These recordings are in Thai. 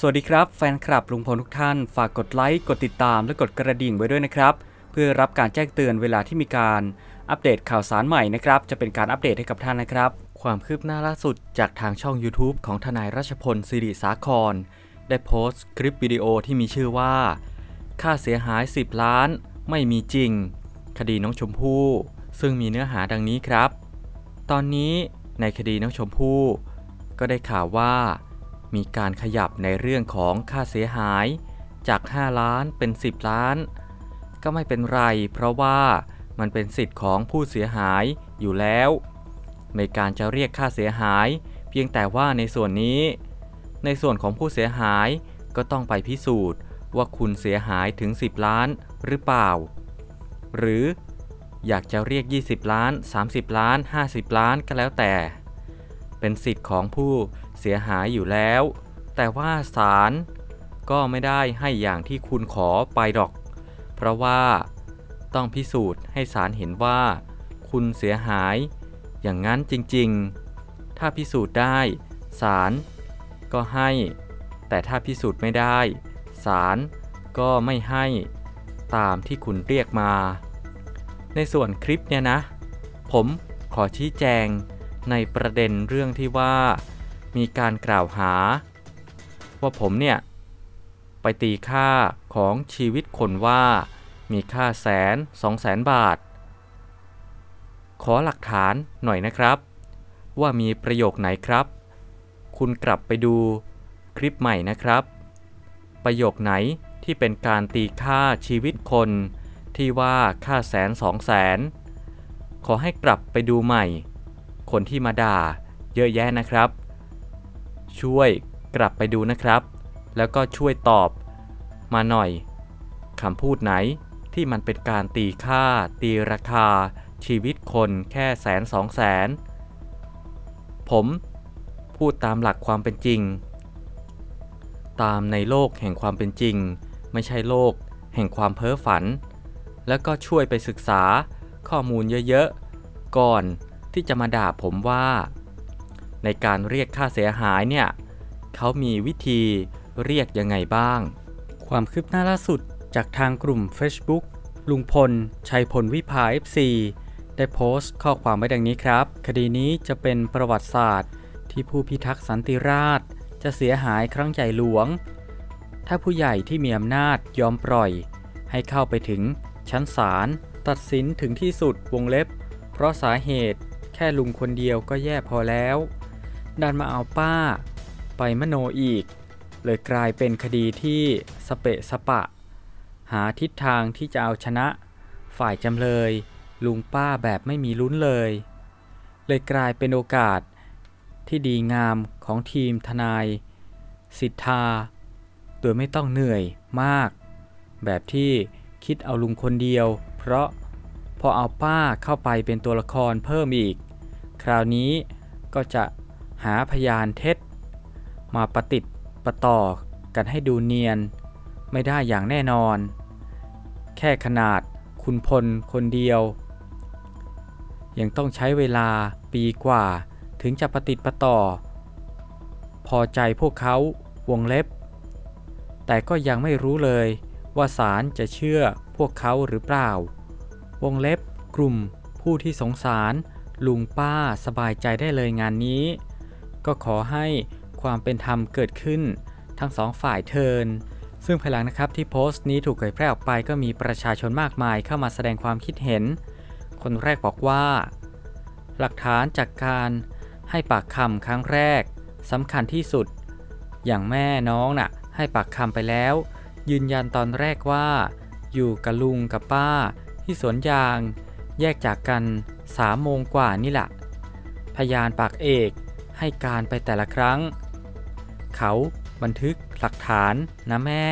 สวัสดีครับแฟนคลับลุงพลทุกท่าน ฝากกดไลค์ กดติดตามและกดกระดิ่งไว้ด้วยนะครับ เพื่อรับการแจ้งเตือนเวลาที่มีการอัปเดตข่าวสารใหม่นะครับ จะเป็นการอัปเดตให้กับท่านนะครับ ความคืบหน้าล่าสุดจากทางช่อง YouTube ของทนายรัชพลสิริสาคร ได้โพสต์คลิปวิดีโอที่มีชื่อว่า ค่าเสียหาย 10 ล้าน ไม่มีจริง คดีน้องชมพู่ ซึ่งมีเนื้อหาดังนี้ครับ ตอนนี้ในคดีน้องชมพู่ ก็ได้ข่าวว่า มีการขยับในเรื่องของค่าเสียหายจาก 5 ล้านเป็น 10 ล้าน ก็ไม่เป็นไร เพราะว่ามันเป็นสิทธิ์ของผู้เสียหายอยู่แล้ว ในการจะเรียกค่าเสียหาย เพียงแต่ว่าในส่วนนี้ ในส่วนของผู้เสียหายก็ต้องไปพิสูจน์ว่าคุณเสียหายถึง 10 ล้านหรือเปล่า หรืออยากจะเรียก 20 ล้าน 30 ล้าน 50 ล้านก็แล้วแต่ เป็นสิทธิ์ของผู้ เสียหายอยู่แล้ว แต่ว่าศาลก็ไม่ได้ให้อย่างที่คุณขอไปหรอก เพราะว่าต้องพิสูจน์ให้ศาลเห็นว่า คุณเสียหายอย่างนั้นจริงๆ ถ้าพิสูจน์ได้ศาลก็ให้ แต่ถ้าพิสูจน์ไม่ได้ศาลก็ไม่ให้ตามที่คุณเรียกมา ในส่วนคลิปเนี่ยนะ ผมขอชี้แจงในประเด็นเรื่องที่ว่า มีการกล่าวหา ว่าผมเนี่ย ไปตีค่าของชีวิตคนว่า มีค่าแสนสองแสนบาท ขอหลักฐานหน่อยนะครับ ว่ามีประโยคไหนครับ คุณกลับไปดูคลิปใหม่นะครับ ประโยคไหนที่เป็นการตีค่าชีวิตคนที่ว่าค่าแสนสองแสนขอให้กลับไปดูใหม่ คนที่มาด่าเยอะแยะนะครับ ช่วยกลับไปดูนะครับ แล้วก็ช่วยตอบมาหน่อยคำพูดไหนที่มันเป็นการตีค่า ตีราคา ชีวิตคนแค่แสนสองแสน ผมพูดตามหลักความเป็นจริง ตามในโลกแห่งความเป็นจริง ไม่ใช่โลกแห่งความเพ้อฝัน แล้วก็ช่วยไปศึกษาข้อมูลเยอะๆ ก่อนที่จะมาด่าผมว่า ในการเรียกค่าเสียหายเนี่ยเขามีวิธีเรียกยังไงบ้าง ความคืบหน้าล่าสุดจากทางกลุ่ม Facebook ลุงพล ชัยพลวิภา FC ได้โพสต์ข้อความไว้ดังนี้ครับ คดีนี้จะเป็นประวัติศาสตร์ ที่ผู้พิทักษ์สันติราษฎร์จะเสียหายครั้งใหญ่หลวง ถ้าผู้ใหญ่ที่มีอำนาจยอมปล่อย ให้เข้าไปถึงชั้นศาลตัดสินถึงที่สุดวงเล็บ เพราะสาเหตุแค่ลุงคนเดียวก็แย่พอแล้ว ดันมาเอาป้า ไปมโนอีก เลยกลายเป็นคดีที่สเปะสปะ หาทิศทางที่จะเอาชนะ ฝ่ายจำเลย ลุงป้าแบบไม่มีลุ้นเลย เลยกลายเป็นโอกาสที่ดีงามของทีมทนาย สิทธา โดยไม่ต้องเหนื่อยมาก แบบที่คิดเอาลุงคนเดียว เพราะพอเอาป้าเข้าไปเป็นตัวละครเพิ่มอีก คราวนี้ก็จะ หาพยานเท็จ มาประติดประต่อกันให้ดูเนียน ไม่ได้อย่างแน่นอน แค่ขนาดคุณพลคนเดียว ยังต้องใช้เวลาปีกว่าถึงจะประติดประต่อ พอใจพวกเขาวงเล็บ แต่ก็ยังไม่รู้เลยว่าศาลจะเชื่อพวกเขาหรือเปล่า วงเล็บกลุ่มผู้ที่สงสารลุงป้าสบายใจได้เลยงานนี้ ก็ขอให้ความเป็นธรรมเกิดขึ้น ทั้งสองฝ่ายเทิน ซึ่งภายหลังนะครับที่โพสต์นี้ถูกเผยแพร่ออกไปก็มีประชาชนมากมายเข้ามาแสดงความคิดเห็น คนแรกบอกว่า หลักฐานจากการให้ปากคำครั้งแรกสำคัญที่สุด อย่างแม่น้องน่ะให้ปากคำไปแล้ว ยืนยันตอนแรกว่า อยู่กับลุงกับป้า ที่สวนยาง แยกจากกันสามโมงกว่านี่แหละพยานปากเอก ให้การไปแต่ละครั้ง เขาบันทึกหลักฐานนะแม่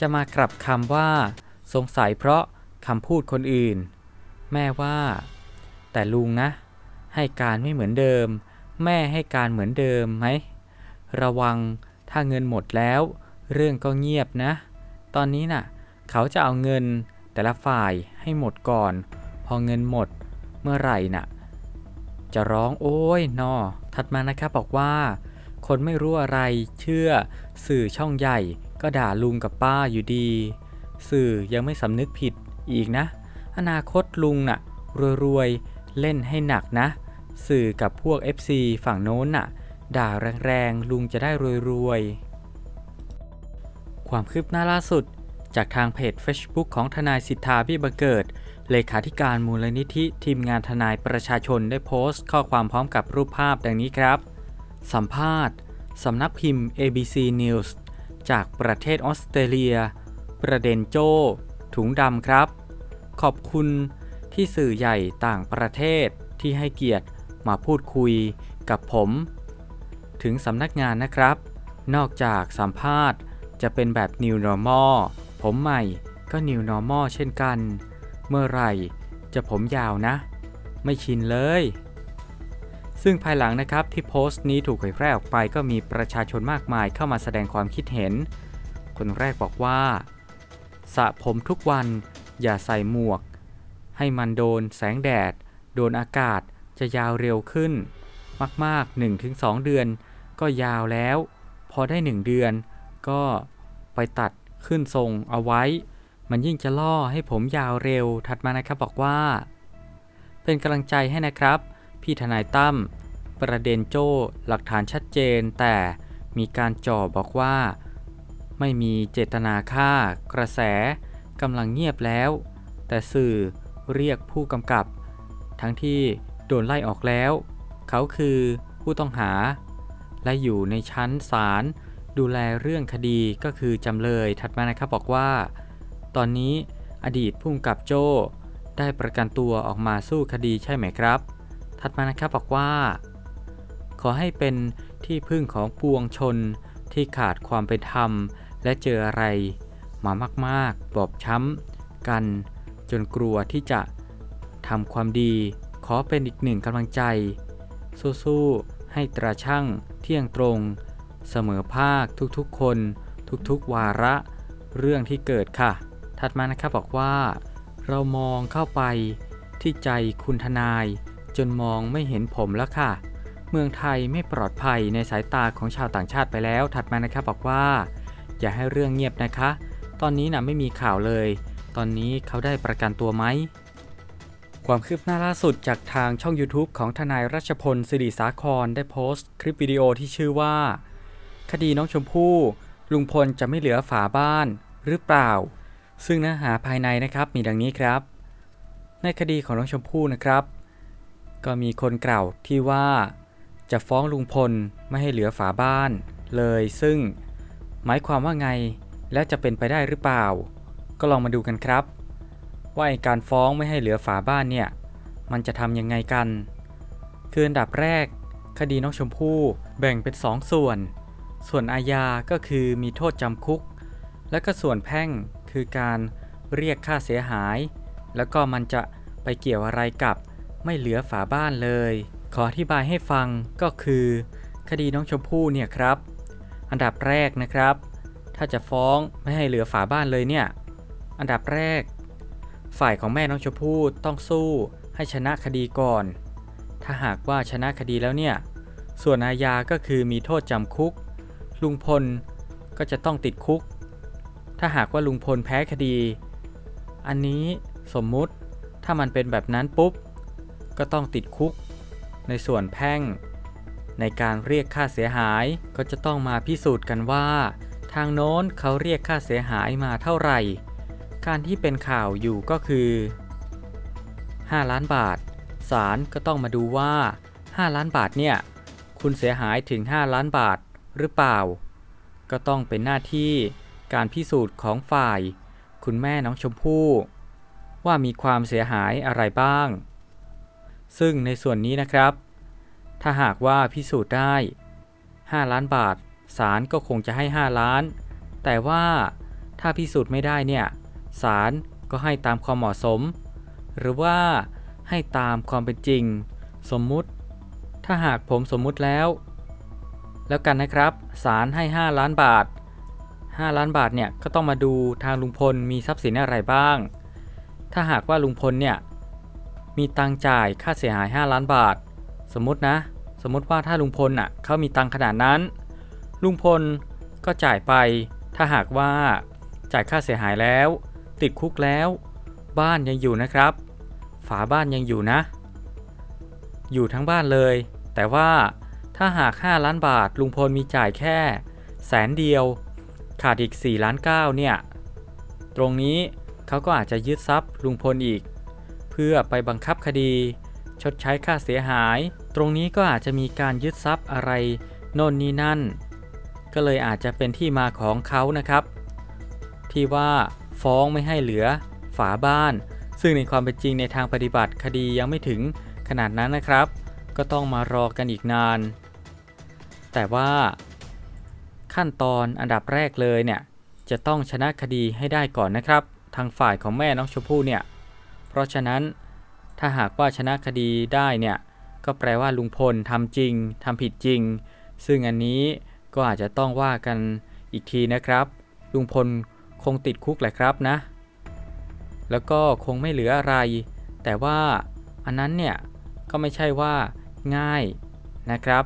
จะมากลับคำว่า สงสัยเพราะคำพูดคนอื่น แม่ว่า แต่ลุงนะ ให้การไม่เหมือนเดิม แม่ให้การเหมือนเดิมไหมระวังถ้าเงินหมดแล้ว เรื่องก็เงียบนะ ตอนนี้น่ะ เขาจะเอาเงินแต่ละฝ่ายให้หมดก่อน พอเงินหมดเมื่อไหร่น่ะ จะร้องโอ้ยนอ ถัดมานะครับบอกว่า คนไม่รู้อะไรเชื่อ สื่อช่องใหญ่ ก็ด่าลุงกับป้าอยู่ดี สื่อยังไม่สำนึกผิดอีกนะ อนาคตลุงน่ะรวยๆ เล่นให้หนักนะ สื่อกับพวก FC ฝั่งโน้นน่ะ ด่าแรงๆ ลุงจะได้รวยๆ ความคืบหน้าล่าสุด จากทางเพจ Facebook ของทนายสิทธาพี่บังเกิด เลขาธิการมูลนิธิทีมงานทนายประชาชนได้โพสต์ ข้อความพร้อมกับรูปภาพดังนี้ครับ สัมภาษณ์ สำนักพิมพ์ ABC News จากประเทศออสเตรเลีย ประเด็นโจ้ ถุงดำครับ ขอบคุณที่สื่อใหญ่ต่างประเทศที่ให้เกียรติมาพูดคุยกับผม ถึงสำนักงานนะครับ นอกจากสัมภาษณ์จะเป็นแบบ New Normal ผมใหม่ก็ New Normal เช่นกัน เมื่อไหร่จะผมยาวนะ ไม่ชินเลย ซึ่งภายหลังนะครับที่โพสต์นี้ถูกเผยแพร่ออกไปก็มีประชาชนมากมายเข้ามาแสดงความคิดเห็น คนแรกบอกว่าสระผมทุกวันอย่าใส่หมวก ให้มันโดนแสงแดด โดนอากาศจะยาวเร็วขึ้น มาก ๆ 1-2 เดือน ก็ยาวแล้ว พอได้ 1 เดือน ก็ไปตัด ขึ้นทรงเอาไว้ มันยิ่งจะล่อให้ผมยาวเร็วถัดมานะครับบอกว่า เป็นกำลังใจให้นะครับ พี่ทนายตั้มประเด็นโจ้หลักฐานชัดเจน แต่มีการจ่อบอกว่า ไม่มีเจตนาฆ่า กระแสกำลังเงียบแล้ว แต่สื่อเรียกผู้กำกับ ทั้งที่โดนไล่ออกแล้ว เขาคือผู้ต้องหา และอยู่ในชั้นศาล ดูแลเรื่องคดีก็คือจำเลยถัดมานะครับบอกว่า ตอนนี้อดีตผู้กำกับโจ้ได้ประกันตัวออกมาสู้คดีใช่ไหมครับ ถัดมานะครับบอกว่า ขอให้เป็นที่พึ่งของปวงชนที่ขาดความเป็นธรรม และเจออะไร มามากๆ บอบช้ำกัน จนกลัวที่จะทำความดี ขอเป็นอีกหนึ่งกำลังใจ สู้ๆให้ตราช่างเที่ยงตรง เสมอภาคทุกๆคน ทุกๆวาระ เรื่องที่เกิดค่ะ ถัดมานะครับบอกว่า เรามองเข้าไปที่ใจคุณทนาย จนมองไม่เห็นผมแล้วค่ะ เมืองไทยไม่ปลอดภัยในสายตาของชาวต่างชาติไปแล้ว ถัดมานะครับบอกว่า อย่าให้เรื่องเงียบนะคะ ตอนนี้นะไม่มีข่าวเลย ตอนนี้เขาได้ประกันตัวไหมความคืบหน้าล่าสุดจากทางช่อง YouTube ของทนายรัชพลสิริสาครได้โพสต์ คลิปวิดีโอที่ชื่อว่า คดีน้องชมพู่ ลุงพลจะไม่เหลือฝาบ้านหรือเปล่า ซึ่งเนื้อหาภายในนะครับมีดังนี้ครับ ในคดีของน้องชมพู่นะครับ ก็มีคนกล่าวที่ว่า จะฟ้องลุงพลไม่ให้เหลือฝาบ้าน เลยซึ่ง หมายความว่าไงแล้วจะเป็นไปได้หรือเปล่า ก็ลองมาดูกันครับ ว่าการฟ้องไม่ให้เหลือฝาบ้านเนี่ยมันจะทำยังไงกัน คืออันดับแรก คดีน้องชมพู่แบ่งเป็น 2ส่วน ส่วนอาญาก็คือมีโทษจำคุก และก็ส่วนแพ่งคือการเรียกค่าเสียหาย แล้วก็มันจะไปเกี่ยวอะไรกับ ไม่เหลือฝาบ้านเลย ขออธิบายให้ฟังก็คือ คดีน้องชมพู่เนี่ยครับ อันดับแรกนะครับ ถ้าจะฟ้องไม่ให้เหลือฝาบ้านเลยเนี่ย อันดับแรก ฝ่ายของแม่น้องชมพู่ต้องสู้ให้ชนะคดีก่อน ถ้าหากว่าชนะคดีแล้วเนี่ย ส่วนอาญาก็คือมีโทษจำคุก ลุงพลก็จะต้องติดคุก ถ้าหากว่าลุงพลแพ้คดี อันนี้สมมุติถ้ามันเป็นแบบนั้นปุ๊บ ก็ต้องติดคุก ในส่วนแพ่ง ในการเรียกค่าเสียหายก็จะต้องมาพิสูจน์กันว่า ทางโน้นเขาเรียกค่าเสียหายมาเท่าไหร่ การที่เป็นข่าวอยู่ก็คือ 5 ล้านบาทศาลก็ต้องมาดูว่า 5 ล้านบาทเนี่ย คุณเสียหายถึง 5 ล้านบาท หรือเปล่า ก็ต้องเป็นหน้าที่การพิสูจน์ของฝ่าย คุณแม่น้องชมพู่ ว่ามีความเสียหายอะไรบ้าง ซึ่งในส่วนนี้นะครับ ถ้าหากว่าพิสูจน์ได้ 5 ล้านบาทศาลก็คงจะให้ 5 ล้าน แต่ว่าถ้าพิสูจน์ไม่ได้เนี่ยศาลก็ให้ตามความเหมาะสม หรือว่าให้ตามความเป็นจริง สมมุติ ถ้าหากผมสมมุติแล้ว แล้วกันนะครับศาลให้ 5 ล้านบาท 5 ล้านบาทเนี่ยก็ต้องมาดูทางลุงพลมีทรัพย์สินอะไรบ้าง ถ้าหากว่าลุงพลเนี่ยมีตังจ่ายค่าเสียหาย 5 ล้านบาท สมมตินะ สมมติว่าถ้าลุงพลอะเขามีตังขนาดนั้น ลุงพลก็จ่ายไป ถ้าหากว่าจ่ายค่าเสียหายแล้ว ติดคุกแล้ว บ้านยังอยู่นะครับ ฝาบ้านยังอยู่นะ อยู่ทั้งบ้านเลย แต่ว่า ถ้าหาก 5 ล้านบาท ลุงพลมีจ่ายแค่แสนเดียว ขาดอีก 4 ล้าน9เนี่ย ตรงนี้เขาก็อาจจะยึดทรัพย์ลุงพลอีก เพื่อไปบังคับคดี ชดใช้ค่าเสียหาย ตรงนี้ก็อาจจะมีการยึดทรัพย์อะไรโน่นนี่นั่น ก็เลยอาจจะเป็นที่มาของเขานะครับ ที่ว่าฟ้องไม่ให้เหลือฝาบ้าน ซึ่งในความเป็นจริงในทางปฏิบัติคดียังไม่ถึงขนาดนั้นนะครับ ก็ต้องมารอกันอีกนาน แต่ว่าขั้นตอนอันดับแรกเลยเนี่ย จะต้องชนะคดีให้ได้ก่อนนะครับ ทางฝ่ายของแม่น้องชมพู่เนี่ย เพราะฉะนั้นถ้าหากว่าชนะคดีได้เนี่ย ก็แปลว่าลุงพลทำจริงทำผิดจริง ซึ่งอันนี้ก็อาจจะต้องว่ากันอีกทีนะครับ ลุงพลคงติดคุกแหละครับนะ แล้วก็คงไม่เหลืออะไร แต่ว่าอันนั้นเนี่ยก็ไม่ใช่ว่าง่ายนะครับ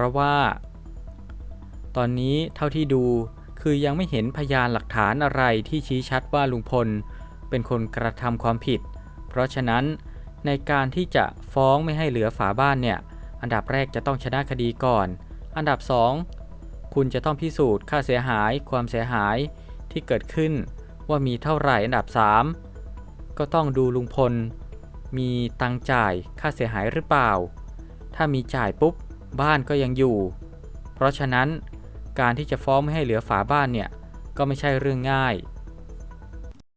ราะว่า ตอนนี้เท่าที่ดูคือยังไม่เห็นพยานหลักฐานอะไรที่ชี้ชัดว่าลุงพล เป็นคนกระทำความผิด เพราะฉะนั้นในการที่จะฟ้องไม่ให้เหลือฝาบ้านเนี่ย อันดับแรกจะต้องชนะคดีก่อน อันดับ 2 คุณจะต้องพิสูจน์ค่าเสียหาย ความเสียหายที่เกิดขึ้น ว่ามีเท่าไหร่อันดับ 3 ก็ต้องดูลุงพล มีตังจ่ายค่าเสียหายหรือเปล่า ถ้ามีจ่ายปุ๊บ บ้านก็ยังอยู่ เพราะฉะนั้นการที่จะฟ้องไม่ให้เหลือฝาบ้านเนี่ยก็ไม่ใช่เรื่องง่าย